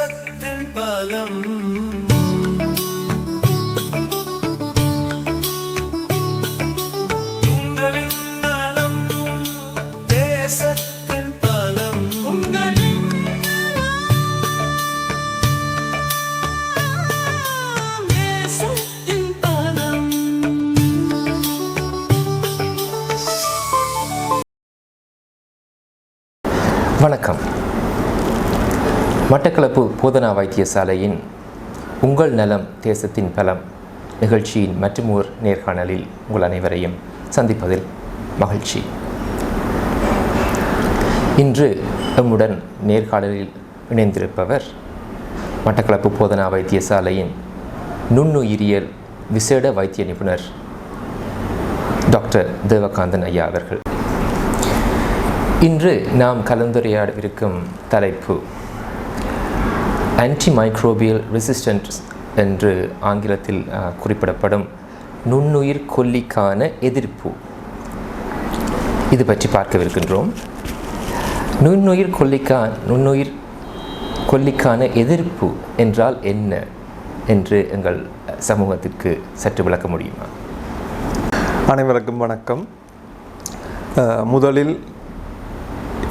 سد بالم மட்டக்களப்பு போதனா வைத்தியசாலையின் உங்கள் நலம் தேசத்தின் பலம் நிகழ்ச்சியின் மற்றுமோர் நேர்காணலில் உங்கள் அனைவரையும் சந்திப்பதில் மகிழ்ச்சி. இன்று எம்முடன் நேர்காணலில் இணைந்திருப்பவர் மட்டக்களப்பு போதனா வைத்தியசாலையின் நுண்ணுயிரியல் விசேட வைத்திய நிபுணர் டாக்டர் தேவகாந்தன் ஐயா அவர்கள். இன்று நாம் கலந்துரையாடவிருக்கும் தலைப்பு ஆன்டிமைக்ரோபியல் ரெசிஸ்டன்ட் என்று ஆங்கிலத்தில் குறிப்பிடப்படும் நுண்ணுயிர் கொல்லிக்கான எதிர்ப்பு. இது பற்றி பார்க்கவிருக்கின்றோம். நுண்ணுயிர் கொல்லிக்கா நுண்ணுயிர் கொல்லிக்கான எதிர்ப்பு என்றால் என்ன என்று எங்கள் சமூகத்திற்கு சற்று விளக்க முடியுமா? அனைவருக்கும் வணக்கம். முதலில்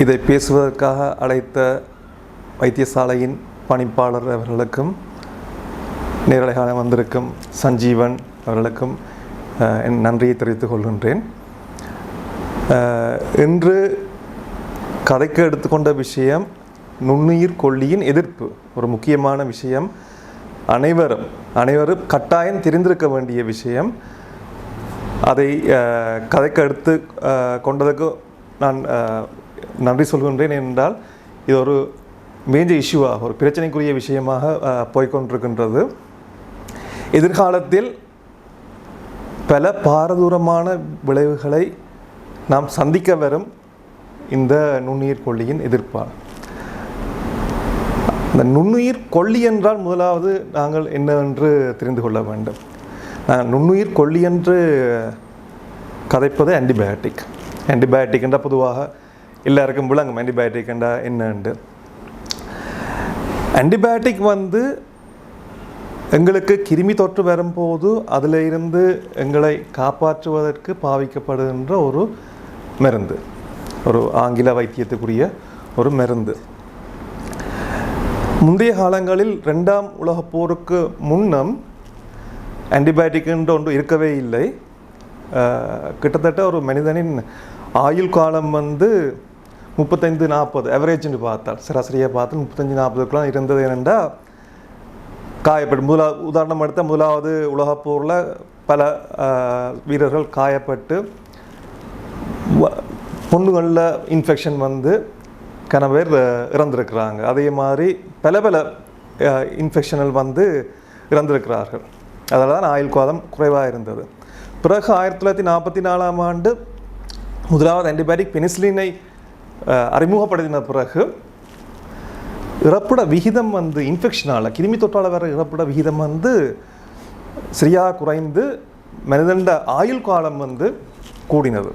இதை பேசுவதற்காக அழைத்த வைத்தியசாலையின் பணிப்பாளர் அவர்களுக்கும் நேரலையாக வந்திருக்கும் சஞ்சீவன் அவர்களுக்கும் என் நன்றியை தெரிவித்துக் கொள்கின்றேன். இன்று கதைக்கு எடுத்துக்கொண்ட விஷயம் நுண்ணுயிர் கொல்லியின் எதிர்ப்பு. ஒரு முக்கியமான விஷயம். அனைவரும் அனைவரும் கட்டாயம் தெரிந்திருக்க வேண்டிய விஷயம். அதை கதைக்கு எடுத்து கொண்டதுக்கு நான் நன்றி சொல்கின்றேன் என்றால் இது ஒரு மேஜர் இஷ்யூவாக ஒரு பிரச்சனைக்குரிய விஷயமாக போய்கொண்டிருக்கின்றது போய்க்கொண்டிருக்கின்றது. எதிர்காலத்தில் பல பாரதூரமான விளைவுகளை நாம் சந்திக்க வரும் இந்த நுண்ணுயிர் கொல்லியின் எதிர்ப்பால். இந்த நுண்ணுயிர் கொல்லி என்றால் முதலாவது நாங்கள் என்னவென்று தெரிந்து கொள்ள வேண்டும். நாங்கள் நுண்ணுயிர் கொல்லி என்று கதைப்பது ஆன்டிபயோட்டிக் ஆன்டிபயோட்டிக் என்றால் பொதுவாக எல்லாருக்கும் விளங்கும் ஆன்டிபயோட்டிக் என்றால் என்னென்று ஆன்டிபயோட்டிக் வந்து எங்களுக்கு கிருமி தொற்று வரும்போது அதில் இருந்து எங்களை காப்பாற்றுவதற்கு பாவிக்கப்படுகின்ற ஒரு மருந்து ஒரு ஆங்கில வைத்தியத்துக்குரிய ஒரு மருந்து. முந்தைய காலங்களில் ரெண்டாம் உலக போருக்கு முன்னம் ஆன்டிபயோட்டிக் என்று ஒன்று இருக்கவே இல்லை. கிட்டத்தட்ட ஒரு மனிதனின் ஆயுள் காலம் வந்து முப்பத்தைந்து நாற்பது. ஆவரேஜ்னு பார்த்தால் சராசரியாக பார்த்து முப்பத்தஞ்சு நாற்பதுக்குலாம் இருந்தது என்னென்றால் காயப்பட்டு முதலா உதாரணம் எடுத்த முதலாவது உலகப்போரில் பல வீரர்கள் காயப்பட்டு வ- பொண்ணுகளில் இன்ஃபெக்ஷன் வந்து கன பேர் இறந்திருக்கிறாங்க. அதே மாதிரி பல பல இன்ஃபெக்ஷனில் வந்து இறந்திருக்கிறார்கள். அதில் தான் ஆயுள் காலம் குறைவாக இருந்தது. பிறகு ஆயிரத்தி தொள்ளாயிரத்தி நாற்பத்தி நாலாம் ஆண்டு முதலாவது ஆன்டிபயோட்டிக் பெனிசிலினை அறிமுகப்படுத்தின பிறகு இறப்புட விகிதம் வந்து இன்ஃபெக்ஷனால் கிருமி தொற்றால் வர இறப்புட விகிதம் வந்து சரியாக குறைந்து மனிதண்ட ஆயுள் காலம் வந்து கூடினது.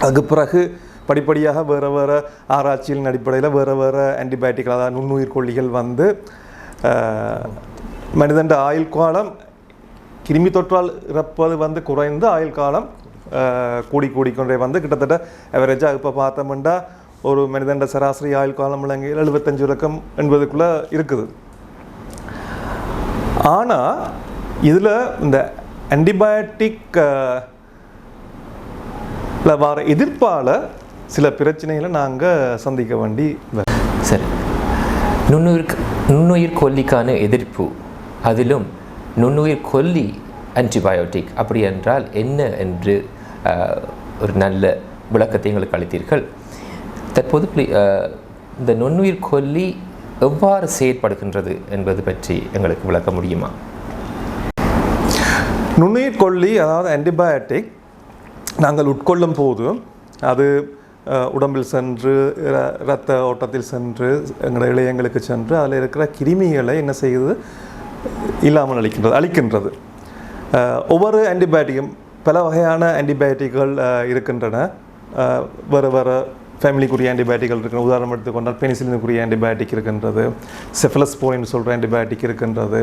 அதுக்கு பிறகு படிப்படியாக வேறு வேறு ஆராய்ச்சியின் அடிப்படையில் வேறு வேறு ஆன்டிபயோட்டிக் அதாவது நுண்ணுயிர் கொல்லிகள் வந்து மனிதண்ட ஆயுள் காலம் கிருமி தொற்றால் இறப்பது வந்து குறைந்து ஆயுள் காலம் கூடி கூடிக்கொண்டே வந்து கிட்டத்தட்ட அவரேஜாக இப்போ பார்த்தோம்னா ஒரு மனிதண்ட சராசரி ஆயுள் காலம் இலங்கையில் எழுபத்தஞ்சு இலக்கம் என்பதுக்குள்ளே இருக்குது ஆனால் இதில் இந்த ஆன்டிபயோட்டிக் வர எதிர்ப்பால் சில பிரச்சனைகளை நாங்கள் சந்திக்க வேண்டி சரி நுண்ணுயிர் நுண்ணுயிர் கொல்லிக்கான எதிர்ப்பு அதிலும் நுண்ணுயிர் கொல்லி ஆன்டிபயோட்டிக் அப்படி என்றால் என்ன என்று ஒரு நல்ல விளக்கத்தை எங்களுக்கு அளித்தீர்கள். தற்போது இந்த நுண்ணுயிர் கொல்லி எவ்வாறு செயற்படுகின்றது என்பது பற்றி எங்களுக்கு விளக்க முடியுமா? நுண்ணுயிர் கொல்லி அதாவது ஆன்டிபயோட்டிக் நாங்கள் உட்கொள்ளும் போது அது உடம்பில் சென்று இரத்த ஓட்டத்தில் சென்று எங்களோட இளையங்களுக்கு சென்று அதில் இருக்கிற கிருமிகளை என்ன செய்யுது இல்லாமல் அளிக்கின்றது அளிக்கின்றது ஒவ்வொரு ஆன்டிபயோட்டிக்கும் பல வகையான ஆன்டிபயோட்டிக்கள் இருக்கின்றன. வேறு வேறு ஃபேமிலிக்குரிய ஆன்டிபயோட்டிக்கள் இருக்கு உதாரணம் எடுத்துக்கொண்டால் பெனிசிலினுக்குரிய ஆன்டிபயோட்டிக் இருக்கின்றது. செஃபலஸ்போரின் சொல்கிற ஆன்டிபயோட்டிக் இருக்கின்றது.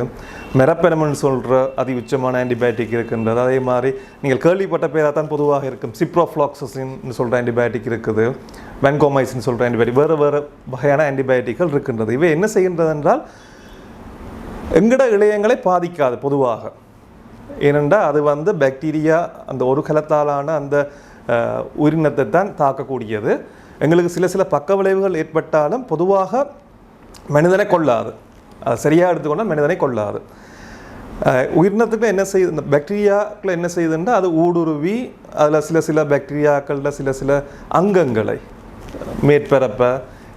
மெரப்பெனமன் சொல்கிற அதி உச்சமான ஆன்டிபயோட்டிக் இருக்கின்றது. அதே மாதிரி நீங்கள் கேள்விப்பட்ட பேராக தான் பொதுவாக இருக்கும். சிப்ரோஃப்ளாக்சசின் சொல்கிற ஆன்டிபயோட்டிக் இருக்குது. வென்கோமைசின் சொல்கிற ஆன்டிபயோட்டிக் வேறு வேறு வகையான ஆன்டிபயோட்டிக்கள் இருக்கின்றது. இவை என்ன செய்கின்றது என்றால் எங்கட இளையங்களை பாதிக்காது பொதுவாக. ஏனென்றால் அது வந்து பாக்டீரியா அந்த ஒரு கலத்தாலான அந்த உயிரினத்தை தான் தாக்கக்கூடியது. எங்களுக்கு சில சில பக்க விளைவுகள் ஏற்பட்டாலும் பொதுவாக மனிதனை கொள்ளாது. அது சரியாக எடுத்துக்கொண்டால் மனிதனை கொள்ளாது. உயிரினத்துக்கு என்ன செய்யுது? இந்த பாக்டீரியாக்கள் என்ன செய்யுதுன்னா அது ஊடுருவி அதில் சில சில பாக்டீரியாக்களில் சில சில அங்கங்களை மேற்பரப்பை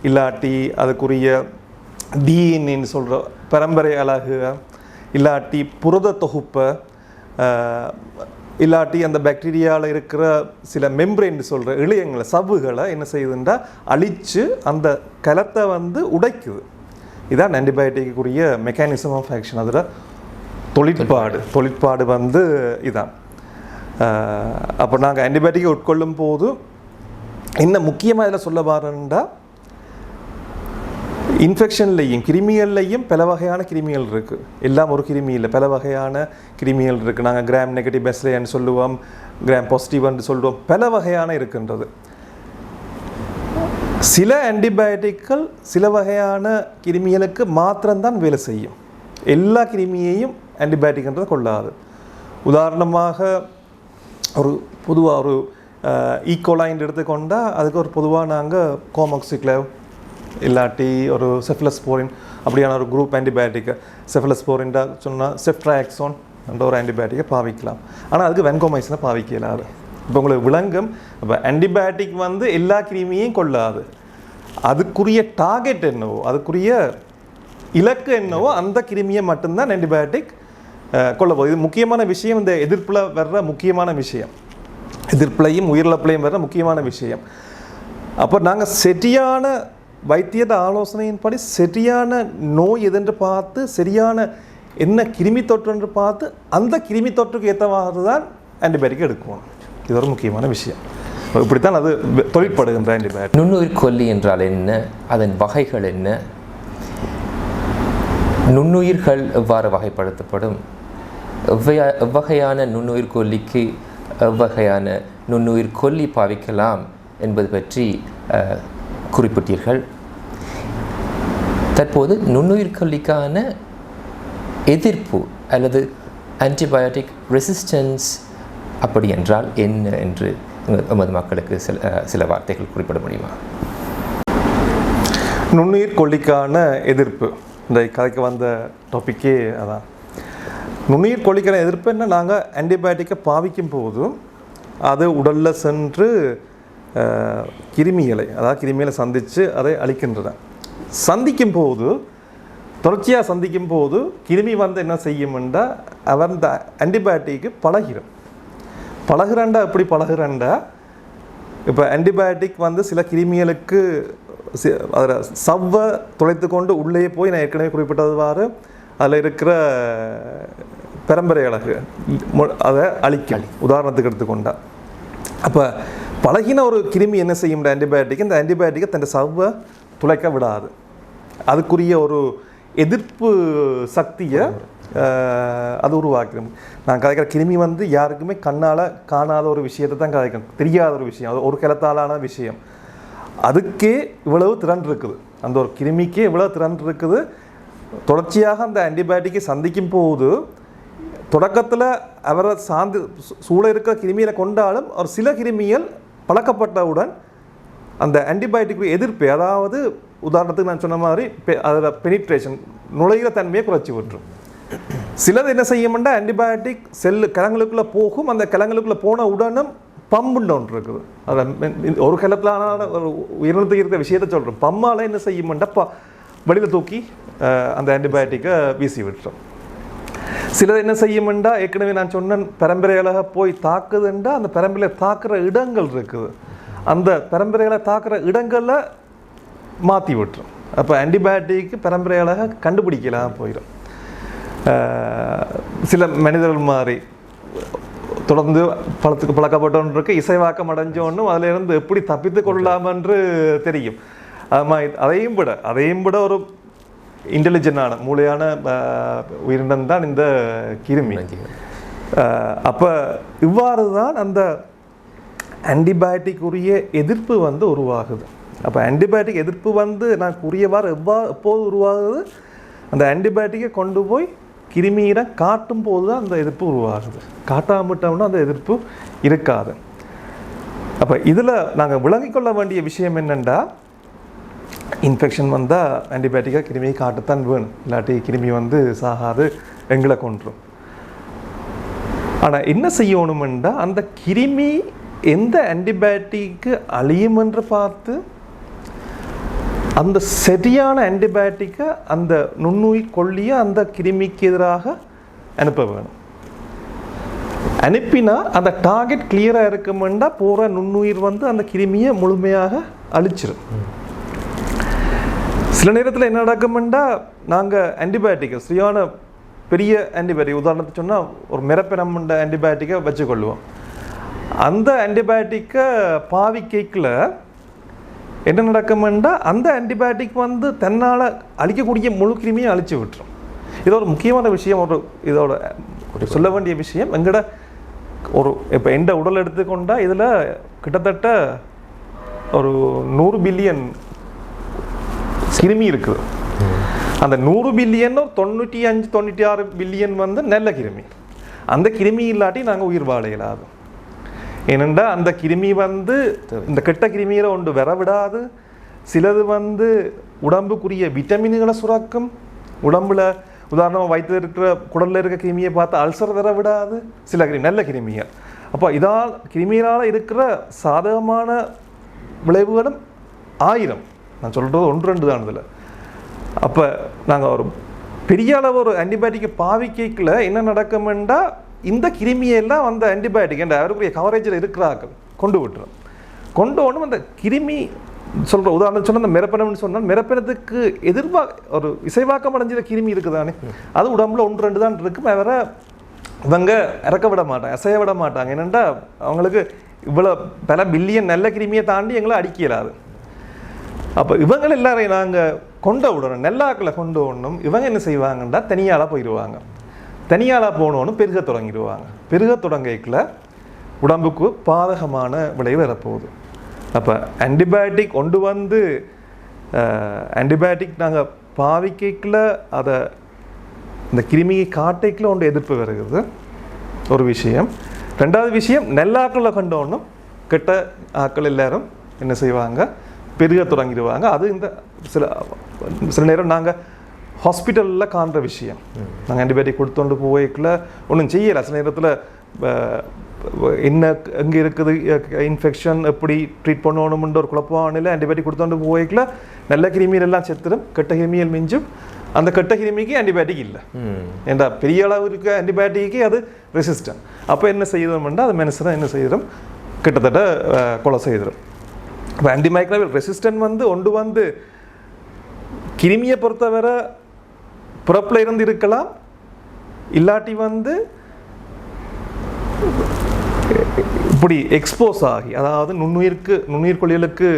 இல்லாட்டி அதுக்குரிய டிஎன்ஏன்னு சொல்கிற பரம்பரை அழகு இல்லாட்டி புரத தொகுப்பை இல்லாட்டி அந்த பாக்டீரியாவில் இருக்கிற சில மெம்பரேன்னு சொல்கிற இழையங்களை சவ்வுகளை என்ன செய்யுதுன்றா அழித்து அந்த கலத்தை வந்து உடைக்குது. இதான் ஆன்டிபயோட்டிக்குரிய மெக்கானிசம் ஆஃப் ஆக்ஷன் அதில் தொழிற்பாடு தொழிற்பாடு வந்து இதான். அப்போ நாங்கள் ஆன்டிபயோட்டிக் உட்கொள்ளும் போது என்ன முக்கியமாக இதில் சொல்ல வரேன்டா இன்ஃபெக்ஷன்லையும் கிருமிகள்லையும் பல வகையான கிருமிகள் இருக்குது எல்லாம் ஒரு கிருமி இல்லை. பல வகையான கிருமிகள் இருக்குது நாங்கள் கிராம் நெகட்டிவ் பெஸ்லேன்னு சொல்லுவோம் கிராம் பாசிட்டிவ்னு சொல்லுவோம். பல வகையான இருக்கின்றது. சில ஆன்டிபயோட்டிக்கள் சில வகையான கிருமிகளுக்கு மாத்திரம்தான் வேலை செய்யும். எல்லா கிருமியையும் ஆன்டிபயோட்டிக்ன்றது கொள்ளாது. உதாரணமாக ஒரு பொதுவாக ஒரு ஈக்கோலாயின் e எடுத்துக்கொண்டால் அதுக்கு ஒரு பொதுவாக நாங்கள் கோமாக்சிக்ளவ் இல்லாட்டி ஒரு செஃபலஸ்போரின் அப்படியான ஒரு குரூப் ஆன்டிபயோட்டிக் செஃபலஸ்போரின்டா சொன்னால் செஃப்ட்ராக்சோன் என்ற ஒரு ஆன்டிபயோட்டிக்கை பாவிக்கலாம். ஆனால் அதுக்கு வென்கோமைசினை பாவிக்க இயலாது இப்போ உங்களுக்கு விளங்கும் இப்போ ஆன்டிபயோட்டிக் வந்து எல்லா கிருமியையும் கொள்ளாது. அதுக்குரிய டார்கெட் என்னவோ அதுக்குரிய இலக்கு என்னவோ அந்த கிருமியை மட்டும்தான் ஆன்டிபயோட்டிக் கொள்ள போகுது. இது முக்கியமான விஷயம் இந்த எதிர்ப்பில் வர்ற முக்கியமான விஷயம். எதிர்ப்பிலையும் உயிரிழப்பிலையும் வர்ற முக்கியமான விஷயம். அப்போ நாங்கள் சரியான வைத்தியத ஆலோசனையின்படி சரியான நோய் எதென்று பார்த்து சரியான என்ன கிருமி தொற்று என்று பார்த்து அந்த கிருமி தொற்றுக்கு ஏற்றவாறு தான் ஆன்டிபயோட்டிக் எடுக்கணும். இது ஒரு முக்கியமான விஷயம். இப்படித்தான் அது தொழிற்படுகின்ற ஆன்டிபயோட்டிக் நுண்ணுயிர் கொல்லி என்றால் என்ன? அதன் வகைகள் என்ன? நுண்ணுயிர்கள் எவ்வாறு வகைப்படுத்தப்படும்? எவ்வையா எவ்வகையான நுண்ணுயிர் கொல்லிக்கு எவ்வகையான நுண்ணுயிர் கொல்லி பாவிக்கலாம் என்பது பற்றி குறிப்பிட்டீர்கள். தற்போது நுண்ணுயிர் கொல்லிக்கான எதிர்ப்பு அல்லது ஆன்டிபயோட்டிக் ரெசிஸ்டன்ஸ் அப்படி என்றால் என்ன என்று எமது- மக்களுக்கு சில சில வார்த்தைகள் குறிப்பிட முடியுமா? நுண்ணுயிர் கொல்லிக்கான எதிர்ப்பு. இந்த கதைக்கு வந்த டாப்பிக்கே அதான். நுண்ணுயிர் கொல்லிக்கான எதிர்ப்பு என்ன? நாங்கள் ஆன்டிபயோட்டிக்கை பாவிக்கும் போது அது உடலில் சென்று கிருமிகளை அதாவது கிருமிகளை சந்தித்து அதை அழிக்கின்றன. சந்திக்கும் போது தொடர்ச்சியாக சந்திக்கும் போது கிருமி வந்து என்ன செய்யும்ன்றா அவர் இந்த ஆன்டிபயோட்டிக்கு பழகிடும் பழகுறண்டா எப்படி பழகுறண்டா இப்போ ஆன்டிபயோட்டிக் வந்து சில கிருமிகளுக்கு அதில் சவ்வை துளைத்து கொண்டு உள்ளே போய் நான் ஏற்கனவே குறிப்பிட்டதுவாறு அதில் இருக்கிற பெரம்பரை அழகு அதை அழிக்கும். உதாரணத்துக்கு எடுத்துக்கொண்டா. அப்போ பழகின ஒரு கிருமி என்ன செய்யும்? ஆன்டிபயோட்டிக் இந்த ஆன்டிபயோட்டிக்கை தன் சவ்வை துளைக்க விடாது. அதுக்குரிய ஒரு எதிர்ப்பு சக்தியை அது உருவாக்கிடும். நான் கதைக்கிற கிருமி வந்து யாருக்குமே கண்ணால் காணாத ஒரு விஷயத்தை தான் கதைக்கணும். தெரியாத ஒரு விஷயம். அது ஒரு கிளத்தாலான விஷயம். அதுக்கே இவ்வளவு திறன் இருக்குது. அந்த ஒரு கிருமிக்கே இவ்வளவு திறன் இருக்குது. தொடர்ச்சியாக அந்த ஆன்டிபயோட்டிக்கை சந்திக்கும் போது தொடக்கத்தில் அவரை சார்ந்து சூழ இருக்கிற கிருமியில் கொண்டாலும் ஒரு சில கிருமிகள் பழக்கப்பட்டவுடன் அந்த ஆன்டிபயோட்டிக் எதிர்ப்பு அதாவது உதாரணத்துக்கு நான் சொன்ன மாதிரி அதில் பெனிட்ரேஷன் நுழைகிற தன்மையை குறைச்சி விட்டுரும். சிலது என்ன செய்யும்னா ஆன்டிபயோட்டிக் செல்லு கிழங்குகளுக்குள்ளே போகும் அந்த கிழங்குகளுக்குள்ளே போன உடனும் பம்புன்னு ஒன்று இருக்குது. அதில் ஒரு கிளத்திலான ஒரு உயிரினத்துக்கு இருக்கிற விஷயத்தை சொல்கிறோம் பம்மால் என்ன செய்யும்னா ப வெளியில் தூக்கி அந்த ஆன்டிபயோட்டிக்கை வீசி விட்டுரும். சிலர் என்ன செய்யுமெண்டா? ஏற்கனவே நான் சொன்னேன் பரம்பரைகளாக போய் தாக்குதுண்டா? அந்த பரம்பரையை தாக்குற இடங்கள் இருக்குது. அந்த பரம்பரைகளை தாக்குற இடங்களை மாற்றி விட்டுரும். அப்போ ஆன்டிபயோட்டிக் பரம்பரைகளாக கண்டுபிடிக்கலாம் போயிடும் சில மனிதர்கள் மாதிரி தொடர்ந்து பழத்துக்கு பழக்கப்பட்டோன்னு இருக்கு இசைவாக்கம் அடைஞ்சோன்னும் அதில் இருந்து எப்படி தப்பித்து கொள்ளலாமென்று தெரியும். அது இது- அதையும் விட அதையும் விட ஒரு இன்டெலிஜென்டான மூளையான உயிரினம் தான் இந்த கிருமி. அப்போ இவ்வாறு தான் அந்த ஆன்டிபயோட்டிக் உரிய எதிர்ப்பு வந்து உருவாகுது. அப்போ ஆன்டிபயோட்டிக் எதிர்ப்பு வந்து நான் உரியவாறு எவ்வா எப்போது உருவாகுது? அந்த ஆன்டிபயோட்டிக்கை கொண்டு போய் கிருமியிடம் காட்டும் போது தான் அந்த எதிர்ப்பு உருவாகுது. காட்டாமட்டோம்னா அந்த எதிர்ப்பு இருக்காது. அப்போ இதில் நாங்கள் விளங்கிக் கொள்ள வேண்டிய விஷயம் என்னென்னா இன்ஃபெக்ஷன் வந்தால் ஆன்டிபயோட்டிக்காக கிருமியை காட்டத்தான் வேணும். இல்லாட்டி கிருமி வந்து சாகாது எங்களை கொன்றும். ஆனால் என்ன செய்யணுமெண்டா அந்த கிருமி எந்த ஆன்டிபயோட்டிக்கு அழியும் என்று பார்த்து அந்த சரியான ஆன்டிபயோட்டிக்கை அந்த நுண்ணுயிர் கொல்லியை அந்த கிருமிக்கு எதிராக அனுப்ப வேணும். அனுப்பினா அந்த டார்கெட் கிளியராக இருக்குமெண்டா போகிற நுண்ணுயிர் வந்து அந்த கிருமியை முழுமையாக அழிச்சிடும் சில நேரத்தில் என்ன நடக்குமெண்டா நாங்கள் ஆன்டிபயோட்டிக் சரியான பெரிய ஆன்டிபயோட்டிக் உதாரணத்துக்கு சொன்னால் ஒரு மிரப்பினம்ன்ற ஆன்டிபயோட்டிக்கை வச்சுக்கொள்வோம். அந்த ஆன்டிபயோட்டிக்கை கேக்கில் என்ன நடக்குமெண்டா அந்த ஆன்டிபயோட்டிக் வந்து தன்னால் அழிக்கக்கூடிய முழு கிருமியை அழிச்சு விட்டுரும். இது ஒரு முக்கியமான விஷயம் ஒரு இதோட சொல்ல வேண்டிய விஷயம். எங்கட ஒரு இப்போ எந்த உடல் எடுத்துக்கொண்டால் இதில் கிட்டத்தட்ட ஒரு நூறு பில்லியன் கிருமி இருக்குது. அந்த நூறு பில்லியனும் தொண்ணூற்றி அஞ்சு தொண்ணூற்றி ஆறு பில்லியன் வந்து நல்ல கிருமி. அந்த கிருமி இல்லாட்டி நாங்கள் உயிர் வாழ இயலாது. ஏனென்றா அந்த கிருமி வந்து இந்த கெட்ட கிருமியில் ஒன்று வர விடாது சிலது வந்து உடம்புக்குரிய விட்டமின்களை சுரக்கும். உடம்புல உதாரணமாக வயிற்றில் இருக்கிற குடலில் இருக்க கிருமியை பார்த்து அல்சர் வர விடாது சில கிருமி நல்ல கிருமிகள். அப்போ இதால் கிருமியினால் இருக்கிற சாதகமான விளைவுகளும் ஆயிரம். நான் சொல்கிறது ஒன்று ரெண்டு தான் இதில் அப்போ நாங்கள் ஒரு பெரிய அளவு ஒரு ஆன்டிபயோட்டிக்கை பாவிக்கல என்ன நடக்குமெண்டா இந்த கிருமியெல்லாம் அந்த ஆன்டிபயோட்டிக் என்ற அவருக்குரிய கவரேஜில் இருக்கிறார்கள் கொண்டு விட்டுரும். கொண்டு ஒன்றும் அந்த கிருமி சொல்கிற உதாரணம் சொன்னால் அந்த மிரப்பனம்னு சொன்னால் மிரப்பனத்துக்கு எதிர்பா ஒரு இசைவாக்கம் அடைஞ்சிட கிருமி இருக்குதானே? அது உடம்புல ஒன்று ரெண்டு தான் இருக்கும். வேற இவங்க இறக்க விட மாட்டாங்க அசைய விட மாட்டாங்க. என்னென்னா அவங்களுக்கு இவ்வளோ பல பில்லியன் நல்ல கிருமியை தாண்டி எங்களை அடிக்க அப்போ இவங்க எல்லாரையும் நாங்கள் கொண்டு விடணும் நெல்லாக்களை கொண்டு விடணும் இவங்க என்ன செய்வாங்கன்னா தனியாளாக போயிடுவாங்க தனியாளாக போனோன்னு பெருக தொடங்கிடுவாங்க. பெருக தொடங்கிக்கல உடம்புக்கு பாதகமான விளைவு வரப்போகுது. அப்போ ஆன்டிபயோட்டிக் கொண்டு வந்து ஆன்டிபயோட்டிக் நாங்கள் பாவிக்கல அதை இந்த கிருமியை காட்டைக்குள்ள ஒன்று எதிர்ப்பு வருகிறது. ஒரு விஷயம். ரெண்டாவது விஷயம் நெல்லாக்களை கண்டோன்னும் கெட்ட ஆக்கள் எல்லாரும் என்ன செய்வாங்க பெருக தொடங்கிடுவாங்க. அது இந்த சில சில நேரம் நாங்கள் ஹாஸ்பிட்டலில் காண்ற விஷயம். நாங்கள் ஆன்டிபயோட்டிக் கொடுத்தோண்டு போய்க்குள்ள ஒன்றும் செய்யலை. சில நேரத்தில் என்ன எங்கே இருக்குது இன்ஃபெக்ஷன் எப்படி ட்ரீட் பண்ணணும்ன்ற ஒரு குழப்பமான ஆன்டிபயோட்டிக் கொடுத்தோண்டு போய்க்குள்ள நல்ல கிருமிகள் எல்லாம் செத்துடும். கெட்ட கிருமிகள் மிஞ்சும். அந்த கெட்ட கிருமிக்கு ஆன்டிபயோட்டிக் இல்லை. ஏண்டா பெரிய அளவு இருக்க ஆன்டிபயோட்டிக்கு அது ரெசிஸ்டன்ட் அப்போ என்ன செய்யணும்னா அது மனுஷனை என்ன செய்திடும் கிட்டத்தட்ட கொலை செய்திடும் இப்போ ஆன்டிமைக்ரோபியல் ரெசிஸ்டன்ட் வந்து ஒன்று வந்து கிருமியை பொறுத்தவரை பிறப்பில் இருந்து இருக்கலாம் இல்லாட்டி வந்து இப்படி எக்ஸ்போஸ் ஆகி அதாவது நுண்ணுயிருக்கு நுண்ணுயிர் கொல்லிகளுக்கு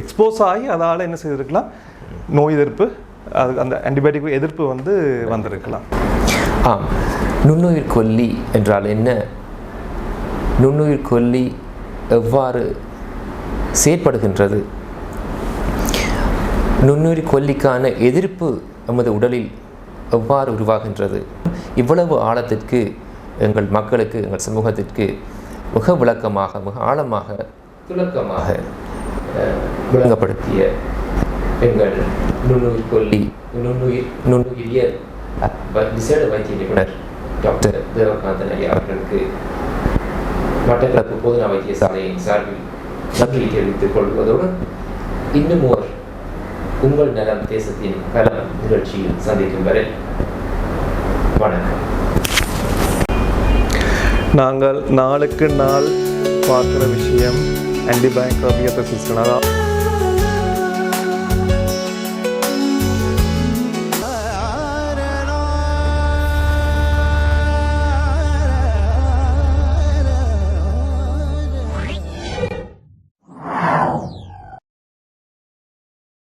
எக்ஸ்போஸ் ஆகி அதால் என்ன செய்திருக்கலாம்? நோய் எதிர்ப்பு அது அந்த ஆன்டிபயோட்டிக் எதிர்ப்பு வந்து வந்திருக்கலாம். ஆ நுண்ணுயிர் கொல்லி என்றால் என்ன? நுண்ணுயிர் கொல்லி எவ்வாறு செயற்படுகின்றது. நுண்ணுயிர் கொல்லிக்கான எதிர்ப்பு நமது உடலில் எவ்வாறு உருவாகின்றது? இவ்வளவு ஆழத்திற்கு எங்கள் மக்களுக்கு எங்கள் சமூகத்திற்கு மிக விளக்கமாக மிக ஆழமாக துலக்கமாக விளங்கப்படுத்திய எங்கள் நுண்ணுயிர் கொல்லி நுண்ணுயிர் நுண்ணுயிரியல் விசேட வைத்திய நிபுணர் டாக்டர் தேவகாந்தன் ஐயா அவர்களுக்கு மட்டக்களப்பு போதனா வைத்தியசாலையின் சார்பில் நன்றி தெரிவித்துக் கொள்வதோடு இன்னும் ஓர் உங்கள் நலம் தேசத்தின் கலம் நிகழ்ச்சியில் சந்திக்கும் வரை வணக்கம். நாங்கள் நாளுக்கு நாள் பார்க்குற விஷயம் ஆன்டிபயோட்டிக் ரெசிஸ்டன் அதாவது